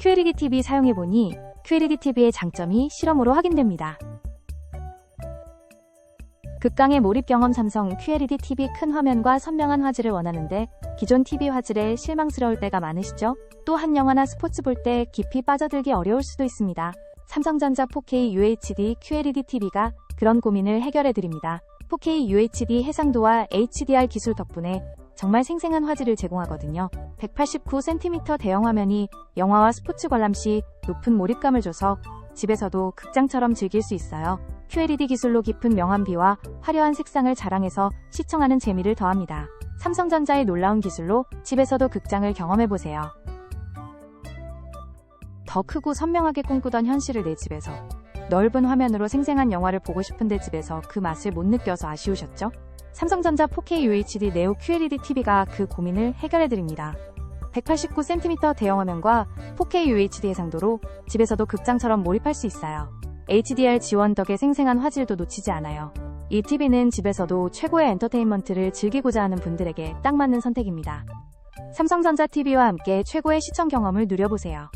QLED TV 사용해보니 QLED TV의 장점이 실험으로 확인됩니다. 극강의 몰입 경험 삼성 QLED TV 큰 화면과 선명한 화질을 원하는데 기존 TV 화질에 실망스러울 때가 많으시죠? 또한 영화나 스포츠 볼 때 깊이 빠져들기 어려울 수도 있습니다. 삼성전자 4K UHD QLED TV가 그런 고민을 해결해 드립니다. 4K UHD 해상도와 HDR 기술 덕분에 정말 생생한 화질을 제공하거든요. 189cm 대형 화면이 영화와 스포츠 관람 시 높은 몰입감을 줘서 집에서도 극장처럼 즐길 수 있어요. QLED 기술로 깊은 명암비와 화려한 색상을 자랑해서 시청하는 재미를 더합니다. 삼성전자의 놀라운 기술로 집에서도 극장을 경험해보세요. 더 크고 선명하게 꿈꾸던 현실을 내 집에서 넓은 화면으로 생생한 영화를 보고 싶은데 집에서 그 맛을 못 느껴서 아쉬우셨죠? 삼성전자 4K UHD 네오 QLED TV가 그 고민을 해결해드립니다. 189cm 대형 화면과 4K UHD 해상도로 집에서도 극장처럼 몰입할 수 있어요. HDR 지원 덕에 생생한 화질도 놓치지 않아요. 이 TV는 집에서도 최고의 엔터테인먼트를 즐기고자 하는 분들에게 딱 맞는 선택입니다. 삼성전자 TV와 함께 최고의 시청 경험을 누려보세요.